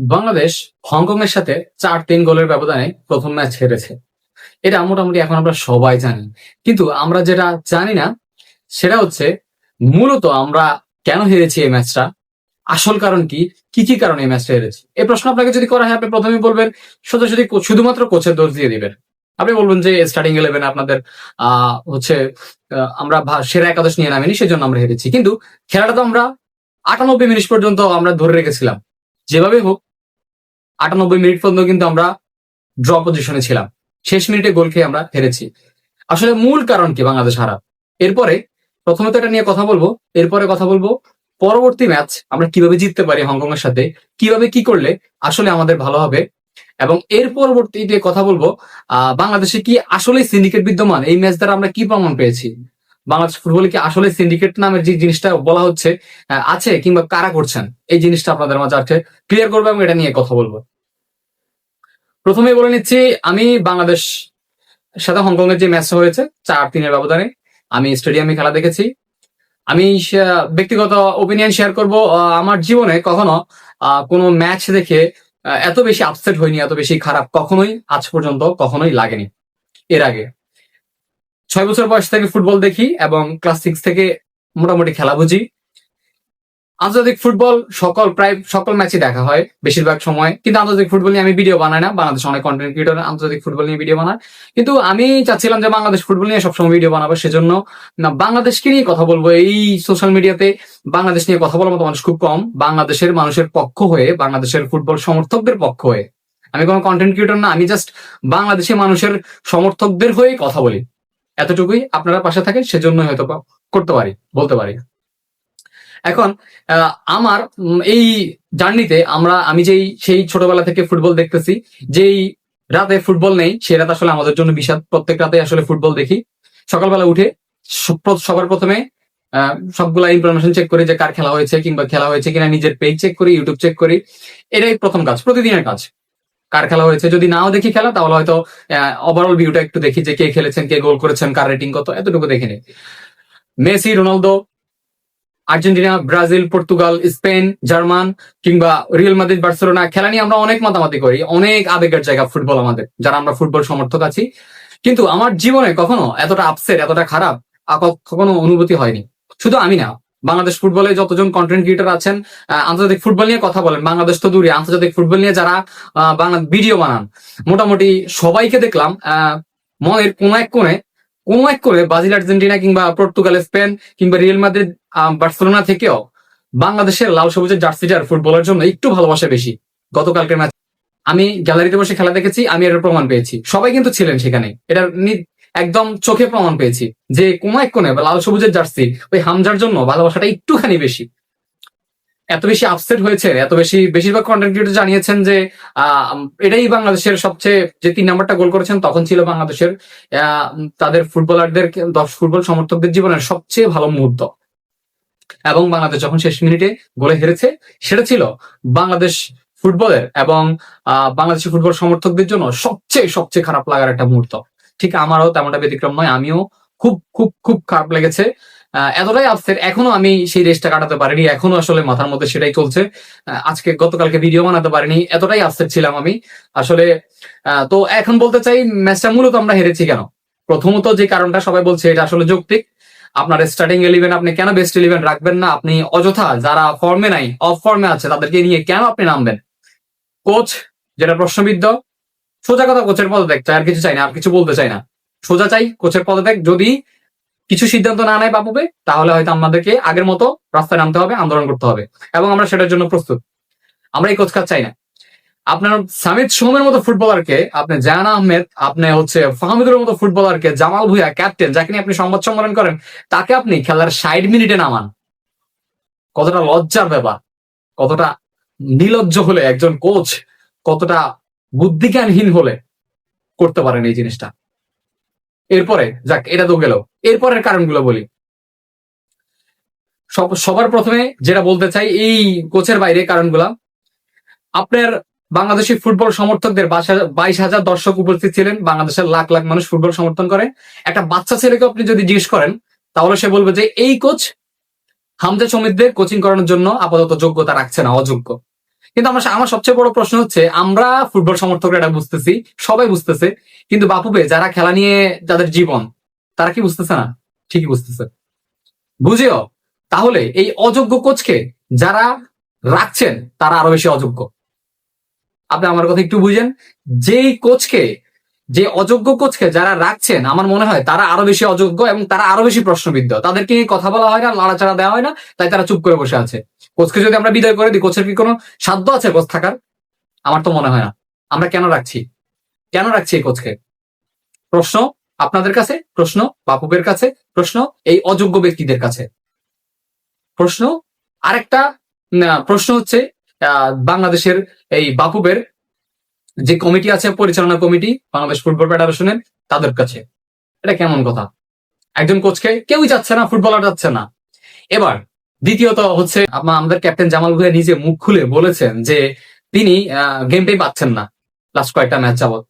Bangladesh Hong Kong এর সাথে চার তিন গোলের ব্যবধানে প্রথম ম্যাচ হেরেছে। এটা মোটামুটি এখন আমরা সবাই জানি। কিন্তু আমরা যেটা জানি না, সেটা হচ্ছে মূলত আমরা কেন হেরেছি এই ম্যাচটা? আসল কারণ কি? কি কি কারণে এই ম্যাচটা হেরেছি? এই প্রশ্ন আপনাকে যদি করা হয়, আপনি প্রথমে বলবেন কো- শুধুমাত্র কোচের দোষ দিয়ে দিবেন। আপনি বলবেন যে স্টার্টিং ইলেভেন আপনাদের, আহ, হচ্ছে আমরা সেরা একাদশ নিয়ে নামিনি, সেজন্য আমরা হেরেছি। কিন্তু খেলাটা তো আমরা আটানব্বই মিনিট পর্যন্ত আমরা ধরে রেখেছিলাম। যেভাবে হোক আটানব্বই মিনিট পর্যন্ত কিন্তু আমরা ড্র পজিশনে ছিলাম। শেষ মিনিটে গোল খেয়ে আমরা হেরেছি। আসলে মূল কারণ কি বাংলাদেশ হারা এরপরে প্রথমে তো এটা নিয়ে কথা বলব, এরপরে কথা বলব পরবর্তী ম্যাচ আমরা কীভাবে জিততে পারি হংকং এর সাথে, কীভাবে কি করলে আসলে আমাদের ভালো হবে, এবং এর পরবর্তীতে কথা বলব, আহ, বাংলাদেশে কি আসলে সিন্ডিকেট বিদ্যমান? এই ম্যাচ দ্বারা আমরা কি প্রমাণ পেয়েছি? বাংলাদেশ ফুটবলে কি আসলে সিন্ডিকেট নামের যে জিনিসটা বলা হচ্ছে আছে কিংবা কারা করছেন? এই জিনিসটা আপনাদের মাঝে আছে ক্লিয়ার করব এবং এটা নিয়ে কথা বলব। প্রথমে বলে নিচ্ছি, আমি বাংলাদেশ সাথে হংকং এর যে ম্যাচটা হয়েছে, চার তিনের ব্যবধানে, আমি স্টেডিয়ামে খেলা দেখেছি। আমি ব্যক্তিগত ওপিনিয়ন শেয়ার করব আমার জীবনে কখনো কোনো ম্যাচ দেখে এত বেশি আপসেট হয়নি এত বেশি খারাপ কখনোই আজ পর্যন্ত কখনোই লাগেনি। এর আগে। ছয় বছর বয়স থেকে ফুটবল দেখি এবং ক্লাস সিক্স থেকে মোটামুটি খেলা বুঝি। আন্তর্জাতিক ফুটবল সকল প্রায় সকল ম্যাচই দেখা হয় বেশিরভাগ সময়। কিন্তু আন্তর্জাতিক ফুটবল নিয়ে আমি ভিডিও বানাই না। বাংলাদেশ অনেক কন্টেন্ট ক্রিয়েটর আন্তর্জাতিক ফুটবল নিয়ে ভিডিও বানায়। কিন্তু আমি চাচ্ছিলাম যে বাংলাদেশ ফুটবল নিয়ে সবসময় ভিডিও বানাবো, সেজন্য না, বাংলাদেশকে নিয়ে কথা বলব। এই সোশ্যাল মিডিয়াতে বাংলাদেশ নিয়ে কথা বলার মতো মানুষ খুব কম। বাংলাদেশের মানুষের পক্ষ হয়ে, বাংলাদেশের ফুটবল সমর্থকদের পক্ষ হয়ে। আমি কোনো কন্টেন্ট ক্রিয়েটর না, আমি জাস্ট বাংলাদেশি মানুষের সমর্থকদের হয়ে কথা বলি। এতটুকুই আপনারা পাশে থাকেন, সেজন্যই হয়তো করতে পারি, বলতে পারি। এখন আমার এই জার্নিতে আমরা, আমি যেই, সেই ছোটবেলা থেকে ফুটবল দেখতেছি, যেই রাতে ফুটবল নেই, সে রাত আসলে আমাদের জন্য বিষাদ। প্রত্যেক রাতে আসলে ফুটবল দেখি। সকালবেলা উঠে সব- সবার প্রথমে সবগুলা ইনফরমেশন চেক করি যে কার খেলা হয়েছে কিংবা খেলা হয়েছে কিনা, নিজের পেজ চেক করি ইউটিউব চেক করি। এটাই প্রথম কাজ, প্রতিদিনের কাজ। কার খেলা হয়েছে, যদি নাও দেখি খেলা, তাহলে হয়তো ওভারঅল ভিউটা একটু দেখি যে কে খেলেছেন, কে গোল করেছেন, কার রেটিং কত, এতটুকু দেখে নিই। Messi, Ronaldo Argentina, Brazil, Portugal, Spain, German কিংবা রিয়েল মাদ্রিদ, বার্সেলোনা খেলা নিয়ে আমরা অনেক মাতামাতি করি, অনেক আবেগের জায়গা ফুটবল আমাদের, যারা আমরা ফুটবল সমর্থক আছি। কিন্তু আমার জীবনে কখনো এতটা আপসেট এতটা খারাপ কখনো অনুভূতি হয়নি। শুধু আমি না, বাংলাদেশ ফুটবলে যতজন কন্টেন্ট ক্রিয়েটর আছেন আন্তর্জাতিক ফুটবল নিয়ে কথা বলেন, বাংলাদেশ তো দূরে, আন্তর্জাতিক ফুটবল নিয়ে যারা বাংলা ভিডিও বানান, মোটামুটি সবাইকে দেখলাম মনের কোন এক কোণে কোন এক করে ব্রাজিল, আর্জেন্টিনা কিংবা পর্তুগাল, স্পেন কিংবা রিয়েল মাদ্রিদ বার্সেলোনা থেকেও বাংলাদেশের লাল সবুজের জার্সিটার ফুটবলের জন্য একটু ভালোবাসা বেশি। গতকালকের ম্যাচ আমি গ্যালারিতে বসে খেলা দেখেছি, আমি এটার প্রমাণ পেয়েছি। সবাই কিন্তু ছিলেন সেখানে। এটা একদম চোখে প্রমাণ পেয়েছি যে কোন এক কোণে লাল সবুজের জার্সি ওই হামজার জন্য ভালোবাসাটা একটুখানি বেশি। এত বেশি আপসেট হয়েছে, এত বেশি, বেশিরভাগ কন্টেন্ট ক্রিয়েটর জানিয়েছেন যে এটাই বাংলাদেশের সবচেয়ে যে তিন নাম্বারটা গোল করেছেন, তখন ছিল বাংলাদেশের তাদের ফুটবলারদের ফুটবল সমর্থকদের জীবনের সবচেয়ে ভালো মুহূর্ত। এবং বাংলাদেশ যখন শেষ মিনিটে গোলে হেরেছে, সেটা ছিল বাংলাদেশ ফুটবলের এবং বাংলাদেশের ফুটবল সমর্থকদের জন্য সবচেয়ে সবচেয়ে খারাপ লাগার একটা মুহূর্ত। ঠিক আমারও তেমনটা ব্যতিক্রম নয়, আমিও খুব খুব খুব খারাপ লেগেছে। এতটাই আপসেট এখনও আমি সেই রেসটা কাটাতে পারিনি। এখনও আসলে মাথার মধ্যে সেটাই চলছে। আজকে গতকালকে ভিডিও বানাতে পারিনি। এতটাই আপসেট ছিলাম আমি। আসলে তো এখন বলতে চাই ম্যাচটা মূলত আমরা হেরেছি কেন? প্রথমত যে কারণটা সবাই বলছে, এটা আসলে যৌক্তিক। আপনার স্টার্টিং ইলেভেন আপনি কেন বেস্ট ইলেভেন রাখবেন না? আপনি অযথা যারা ফর্মে নাই অফ ফর্মে আছে, তাদেরকে নিয়ে কেন আপনি নামবেন? কোচ যেটা প্রশ্নবিদ্ধ, সোজা কথা কোচের পদত্যাগ চাই আর কিছু চাই না, আর কিছু বলতে চাই না। সোজা চাই কোচের পদত্যাগ। যদি কিছু সিদ্ধান্ত না নেয় বাপুবে তাহলে হয়তো আমাদেরকে আগের মতো রাস্তায় নামতে হবে, আন্দোলন করতে হবে। এবং আমরা সেটার জন্য প্রস্তুত। আমরা এই কোচ কাজ চাই না। আপনার সামিদ সোমের মতো ফুটবলারকে, আপনি জায়ান আহমেদ, আপনি হচ্ছে ফাহমিদুর মতো ফুটবলারকে, জামাল ভুইয়া, ক্যাপ্টেন, যাকে নিয়ে আপনি সংবাদ সম্মেলন করেন, তাকে আপনি খেলার ষাট মিনিটে নামান। কতটা লজ্জার ব্যাপার। কতটা নিলজ্জ হলে একজন কোচ কতটা বুদ্ধিজ্ঞানহীন হলে করতে পারেন এই জিনিসটা। এরপরে, যাক, এটা তো গেল। এরপরের কারণগুলো বলি। সব, সবার প্রথমে যেটা বলতে চাই, এই কোচের বাইরে কারণগুলা। আপনার বাংলাদেশি ফুটবল সমর্থকদের বাইশ হাজার দর্শক উপস্থিত ছিলেন। বাংলাদেশের লাখ লাখ মানুষ ফুটবল সমর্থন করে। একটা বাচ্চা ছেলেকে আপনি যদি জিজ্ঞেস করেন, তাহলে সে বলবে যে, এই কোচ হামজা সমিতদের কোচিং করানোর জন্য আপাতত যোগ্যতা রাখছে না, অযোগ্য। কিন্তু আমার আমার সবচেয়ে বড় প্রশ্ন হচ্ছে, আমরা ফুটবল সমর্থকরা এটা বুঝতেছি, সবাই বুঝতেছে, কিন্তু বাপুবে যারা খেলা নিয়ে যাদের জীবন, তারা কি বুঝতেছে না? ঠিকই বুঝতেছে। বুঝেও, তাহলে এই অযোগ্য কোচকে যারা রাখছেন, তারা আরও বেশি অযোগ্য। আপনি আমার কথা একটু বুঝেন, যেই কোচকে যে অযোগ্য কোচকে যারা রাখছেন, আমার মনে হয় তারা আরও বেশি অযোগ্য এবং তারা আরও বেশি প্রশ্নবিদ্ধ। তাদেরকে কথা বলা হয় না, লাড়াচাড়া দেওয়া হয় না, তাই তারা চুপ করে বসে আছে। কোচকে যদি আমরা বিদায় করে দিই, কোচের কি কোনো সাধ্য আছে কোচ থাকার? আমার তো মনে হয় না। আমরা কেন রাখছি? কেন রাখছি এই কোচকে? প্রশ্ন আপনাদের কাছে, প্রশ্ন বাপুবের কাছে, প্রশ্ন এই অযোগ্য ব্যক্তিদের কাছে। প্রশ্ন আরেকটা প্রশ্ন হচ্ছে বাংলাদেশের এই বাপুবের যে কমিটি আছে, পরিচালনা কমিটি বাংলাদেশ ফুটবল ফেডারেশনের, তাদের কাছে। এটা কেমন কথা? একজন কোচকে কেউই যাচ্ছে না, ফুটবলার যাচ্ছে না। এবার, দ্বিতীয়ত হচ্ছে আমাদের ক্যাপ্টেন জামাল ভুঁইয়া নিজে মুখ খুলে বলেছেন যে তিনি গেমটাই পাচ্ছেন না লাস্ট কয়েকটা ম্যাচ যাবত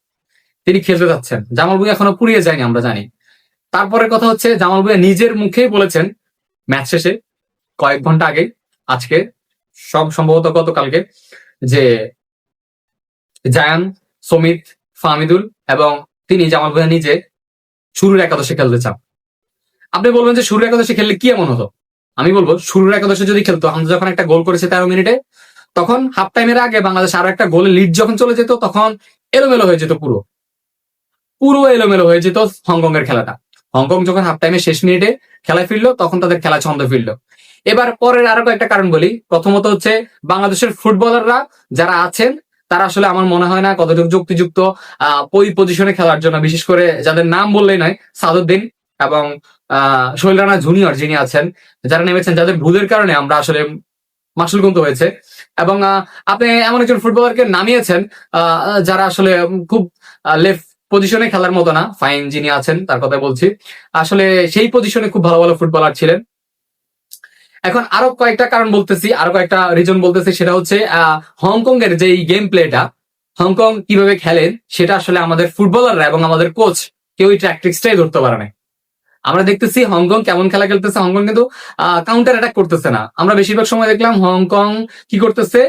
তিনি খেলতে যাচ্ছেন। জামাল ভুঁইয়া এখনও পুড়িয়ে যায়নি, আমরা জানি। তারপরে কথা হচ্ছে, জামাল ভুঁইয়া নিজের মুখেই বলেছেন ম্যাচ শেষে কয়েক ঘণ্টা আগে, আজকে, সব সম্ভবত গতকালকে, যে জায়ান, সমিত ফামিদুল এবং তিনি জামাল ভুঁইয়া নিজে শুরুর একাদশে খেলতে চান। আপনি বলবেন যে শুরুর একাদশে খেললে কি এমন হতো আমি বলব, শুরুর একাদশে যদি খেলতো, হামজা যখন একটা গোল করেছে তেরো মিনিটে, তখন হাফ টাইমের আগে বাংলাদেশ আরও একটা গোলে লিড যখন চলে যেত, তখন এলোমেলো হয়ে যেত পুরো। পুরো এলোমেলো হয়ে যেত হংকং এর খেলাটা। হংকং যখন হাফ টাইমে শেষ মিনিটে খেলায় ফিরলো, তখন তাদের খেলা ছন্দ ফিরলো। এবার পরের আরও কয়েকটা কারণ বলি। প্রথমত হচ্ছে বাংলাদেশের ফুটবলাররা যারা আছেন তারা আসলে আমার মনে হয় না কতটুকু যুক্তিযুক্ত ওই পজিশনে খেলার জন্য। বিশেষ করে যাদের নাম বললেই নয়, সাদুদ্দিন এবং শৈল রানা জুনিয়র যিনি আছেন, যারা নেমেছেন, যাদের ভুলের কারণে আমরা আসলে মাসুল গুনতে হয়েছে। এবং আপনি এমন একজন ফুটবলারকে নামিয়েছেন যারা আসলে খুব লেফট পজিশনে খেলার মতো না। ফাইন যিনি আছেন, তার কথা বলছি। আসলে সেই পজিশনে খুব ভালো ভালো ফুটবলার ছিলেন। এখন আরও কয়েকটা কারণ বলতেছি, আরও কয়েকটা রিজন বলতেছি, সেটা হচ্ছে হংকং এর যে গেম প্লেটা হংকং কীভাবে খেলেন সেটা আসলে আমাদের ফুটবলাররা এবং আমাদের কোচ কেউ ট্র্যাকটিক্সটাই ধরতে পারে না আমরা দেখতেছি হংকং কেমন খেলা খেলতেছে। হংকং কিন্তু কাউন্টার অ্যাটাক করতেছে না। আমরা বেশিরভাগ সময় দেখলাম হংকং কি করতেছে?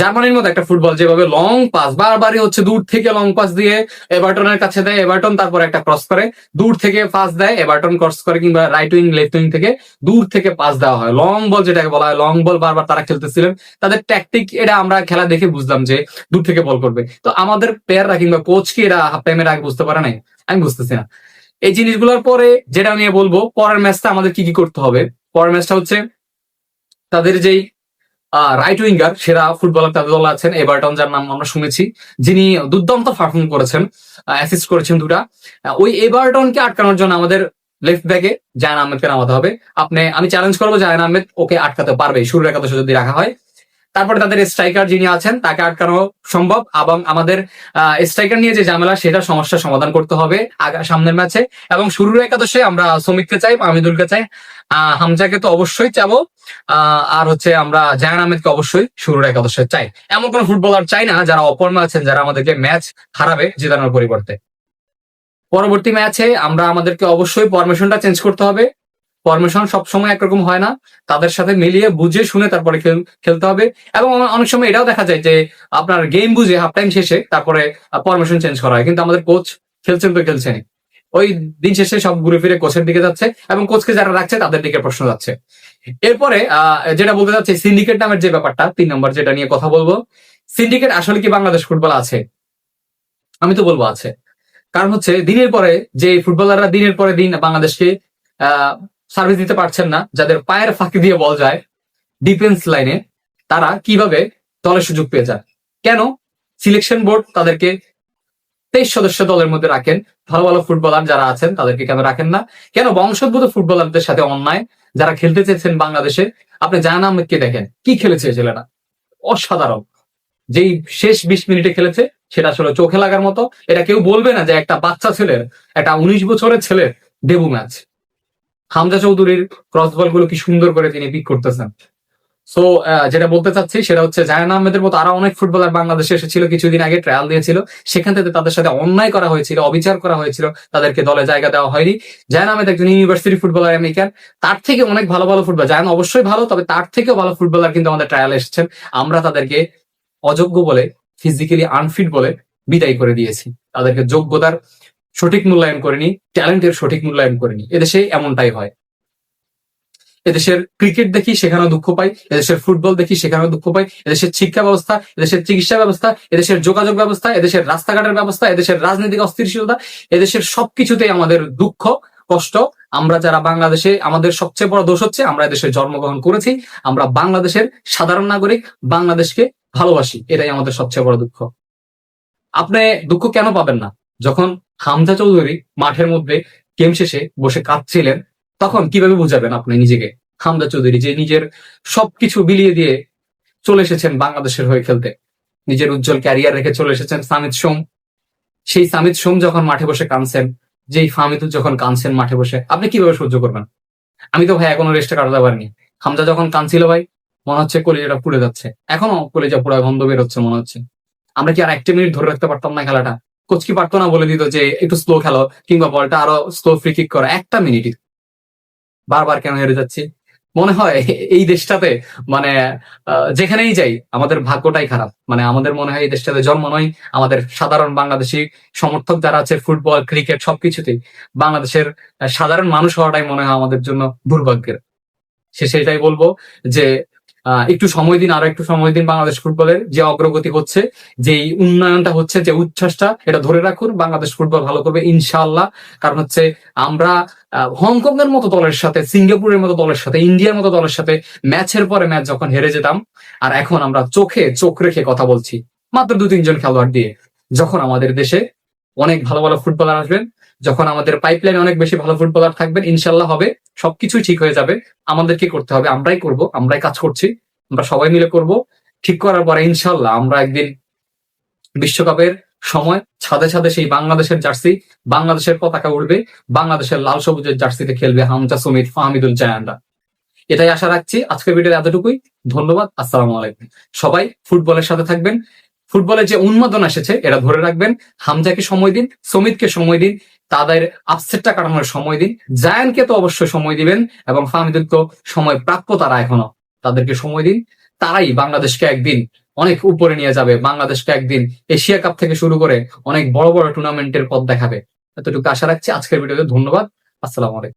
জার্মানির মতো একটা ফুটবল যেভাবে লং পাস বারবারই হচ্ছে দূর থেকে লং পাস দিয়ে এভারটনের কাছে দেয় এভারটন, তারপর একটা ক্রস করে। দূর থেকে পাস দেয়, এভারটন ক্রস করে কিংবা রাইট উইং লেফট উইং থেকে দূর থেকে পাস দেওয়া হয়। লং বল যেটাকে বলা হয় লং বল বারবার তারা খেলতেছিলেন। তাদের ট্যাকটিক এটা আমরা খেলা দেখে বুঝলাম যে দূর থেকে বল করবে। তো আমাদের প্লেয়াররা কিংবা কোচ কি এরা হাফ টাইমের আগে বুঝতে পারে নাই? আমি বুঝতেছি না। এই জিনিসগুলোর পরে যেটা নিয়ে বলব, পরের ম্যাচটা আমাদের কি কি করতে হবে? পরের ম্যাচটা হচ্ছে তাদের যেই রাইট উইঙ্গার সেরা ফুটবলার তাদের দল আছেন এভারটন যার নাম আমরা শুনেছি। যিনি দুর্দান্ত পারফর্ম করেছেন অ্যাসিস্ট করেছেন দুটা। ওই এভারটনকে আটকানোর জন্য আমাদের লেফট ব্যাকে জায়ান আহমেদকে নামাতে হবে। আপনি, আমি চ্যালেঞ্জ করব জায়ান আহমেদ, ওকে আটকাতে পারবে শুরুর একাদশে যদি রাখা হয় তারপরে তাদের স্ট্রাইকার যিনি আছেন, তাকে আটকানো সম্ভব এবং আমাদের স্ট্রাইকার নিয়ে যে ঝামেলা, সেটা সমস্যার সমাধান করতে হবে সামনের ম্যাচে। এবং শুরুর একাদশে আমরা শ্রমিককে চাই আমিদুলকে চাই। হামজাকে তো অবশ্যই চাবো। আর হচ্ছে আমরা জায়ান আহমেদকে অবশ্যই শুরুর একাদশে চাই। এমন কোন ফুটবলার চাই না, যারা অপর্মা আছেন, যারা আমাদেরকে ম্যাচ হারাবে জেতানোর পরিবর্তে। পরবর্তী ম্যাচে আমরা আমাদেরকে অবশ্যই ফরমেশনটা চেঞ্জ করতে হবে। ফরমেশন সবসময় একরকম হয় না। তাদের সাথে মিলিয়ে বুঝে শুনে তারপরে খেলতে হবে। এবং অনেক সময় এটাও দেখা যায় যে আপনার গেম বুঝে হাফ টাইম শেষে তারপরে ফরমেশন চেঞ্জ করা হয়। কিন্তু আমাদের কোচ খেলছেন তো খেলছেন ওই দিন শেষে সব ঘুরে ফিরে কোচের দিকে যাচ্ছে এবং কোচকে যারা রাখছে তাদের দিকে প্রশ্ন যাচ্ছে। এরপরে যেটা বলতে যাচ্ছে সিন্ডিকেট নামের যে ব্যাপারটা, তিন নম্বর যেটা নিয়ে কথা বলব। সিন্ডিকেট আসলে কি বাংলাদেশ ফুটবল আছে? আমি তো বলব আছে। কারণ হচ্ছে, দিনের পরে, যে ফুটবলাররা দিনের পরে দিন বাংলাদেশকে সার্ভিস দিতে পারছেন না, যাদের পায়ের ফাঁকি দিয়ে বল যায় ডিফেন্স লাইনে তারা কীভাবে দলের সুযোগ পেয়ে যায়? কেন? সিলেকশন বোর্ড তাদেরকে তেইশ সদস্য দলের মধ্যে রাখেন। ভালো ভালো ফুটবলার যারা আছেন, তাদেরকে কেন রাখেন না? কেন বংশোদ্ভূত ফুটবলারদের সাথে অন্যায়? যারা খেলতে চেয়েছেন বাংলাদেশে, আপনি জাহান আহমেদকে দেখেন? কি খেলেছে ছেলেটা? অসাধারণ। যেই শেষ বিশ মিনিটে খেলেছে, সেটা আসলে চোখে লাগার মতো। এটা কেউ বলবে না যে একটা বাচ্চা ছেলের, একটা উনিশ বছরের ছেলের ডেবু ম্যাচ হামজা চৌধুরীর ক্রস বলগুলো কি সুন্দর করে তিনি পিক করতেছেন। সো যেটা বলতে চাচ্ছি সেটা হচ্ছে জায়ান আহমেদের মতো আরও অনেক ফুটবলার বাংলাদেশে এসেছিল, কিছুদিন আগে ট্রায়াল দিয়েছিল। সেখান থেকে তাদের সাথে অন্যায় করা হয়েছিল, অবিচার করা হয়েছিল। তাদেরকে দলে জায়গা দেওয়া হয়নি। জায়ান আহমেদ একজন ইউনিভার্সিটি ফুটবলার আমেরিকান তার থেকে অনেক ভালো ভালো ফুটবল জায়ান অবশ্যই ভালো, তবে তার থেকেও ভালো ফুটবলার কিন্তু আমাদের ট্রায়াল এসেছেন। আমরা তাদেরকে অযোগ্য বলে ফিজিক্যালি আনফিট বলে বিদায় করে দিয়েছি। তাদেরকে যোগ্যতার সঠিক মূল্যায়ন করেনি ট্যালেন্টের সঠিক মূল্যায়ন করেনি। এদেশে এমনটাই হয়। এদেশের ক্রিকেট দেখি সেখানেও দুঃখ পাই, এদেশের ফুটবল দেখি সেখানেও দুঃখ পাই, এদেশের শিক্ষা ব্যবস্থা, এদেশের চিকিৎসা ব্যবস্থা, এদেশের যোগাযোগ ব্যবস্থা, এদেশের রাস্তাঘাটের ব্যবস্থা, এদেশের রাজনৈতিক অস্থিরশীলতা, এদেশের সবকিছুতেই আমাদের দুঃখ, কষ্ট। আমরা যারা বাংলাদেশে, আমাদের সবচেয়ে বড় দোষ হচ্ছে আমরা দেশে জন্মগ্রহণ করেছি, আমরা বাংলাদেশের সাধারণ নাগরিক, বাংলাদেশকে ভালোবাসি, এটাই আমাদের সবচেয়ে বড় দুঃখ। আপনি দুঃখ কেন পাবেন না? যখন হামজা চৌধুরী মাঠের মধ্যে গেম শেষে বসে কাঁদছিলেন, তখন কীভাবে বুঝাবেন আপনি নিজেকে? হামজা চৌধুরী যে নিজের সবকিছু বিলিয়ে দিয়ে চলে এসেছেন বাংলাদেশের হয়ে খেলতে, নিজের উজ্জ্বল ক্যারিয়ার রেখে চলে এসেছেন সামিদ সোম। সেই সামিদ সোম যখন মাঠে বসে কানছেন যেই ফামিদুল যখন কানছেন মাঠে বসে, আপনি কীভাবে সহ্য করবেন? আমি তো ভাই এখনও রেস্টে কাটাতে পারিনি। হামজা যখন কানছিল ভাই, মনে হচ্ছে কলেজাটা পুড়ে যাচ্ছে। এখনও কলেজা পুরা গন্ধ বের হচ্ছে মনে হচ্ছে। আমরা কি আর একটা মিনিট ধরে রাখতে পারতাম না খেলাটা? কোচ কি পারতো না বলে দিত যে একটু স্লো খেলো, কিংবা বলটা আরও স্লো ফ্রি কিক করো। একটা মিনিটই বারবার কেন হেরে যাচ্ছি? মনে হয় এই দেশটাতে মানে যেখানেই যাই, আমাদের ভাগ্যটাই খারাপ। মানে আমাদের মনে হয় এই দেশটাতে জন্ম নয়। আমাদের সাধারণ বাংলাদেশি সমর্থক যারা আছে, ফুটবল, ক্রিকেট, সবকিছুতেই, বাংলাদেশের সাধারণ মানুষ হওয়াটাই মনে হয় আমাদের জন্য দুর্ভাগ্যের। সে সেটাই বলব যে একটু সময় দিন, আরও একটু সময় দিন বাংলাদেশ ফুটবলের যে অগ্রগতি হচ্ছে যে উন্নয়নটা হচ্ছে, যে উচ্ছ্বাসটা, এটা ধরে রাখুন, বাংলাদেশ ফুটবল ভালো করবে ইনশাআল্লাহ। কারণ হচ্ছে আমরা হংকং এর মতো দলের সাথে, সিঙ্গাপুরের মতো দলের সাথে, ইন্ডিয়ার মতো দলের সাথে ম্যাচের পরে ম্যাচ যখন হেরে যেতাম, আর এখন আমরা চোখে চোখ রেখে কথা বলছি, মাত্র দু তিনজন খেলোয়াড় দিয়ে, যখন আমাদের দেশে অনেক ভালো ভালো ফুটবলার আসবেন যখন আমাদের পাইপলাইনে অনেক বেশি ভালো ফুটবলার থাকবেন, ইনশাল্লাহ হবে। সবকিছুই ঠিক হয়ে যাবে। আমাদের কি করতে হবে? আমরাই করব, আমরাই কাজ করছি। আমরা সবাই মিলে করব। ঠিক করার পরে ইনশাল্লাহ আমরা একদিন বিশ্বকাপের সময় ছাদে ছাদে সেই বাংলাদেশের জার্সি, বাংলাদেশের পতাকা উঠবে বাংলাদেশের লাল সবুজের জার্সিতে খেলবে হামজা, সুমিত, ফাহমিদুল জায়ানরা এটাই আশা রাখছি। আজকের ভিডিও এতটুকুই। ধন্যবাদ। আসসালামু আলাইকুম। সবাই ফুটবলের সাথে থাকবেন। ফুটবলের যে উন্মাদনা এসেছে, এটা ধরে রাখবেন। হামজাকে সময় দিন, সমিতকে সময় দিন। তাদের আপসেটটা কাটানোর সময় দিন। জায়ানকে তো অবশ্যই সময় দিবেন এবং ফাহমিদুল তো সময় প্রাপ্য তারা এখনও। তাদেরকে সময় দিন। তারাই বাংলাদেশকে একদিন অনেক উপরে নিয়ে যাবে। বাংলাদেশকে একদিন এশিয়া কাপ থেকে শুরু করে অনেক বড় বড় টুর্নামেন্টের পথ দেখাবে। এতটুকু আশা রাখছি। আজকের ভিডিওতে ধন্যবাদ। আসসালাম আলাইকুম।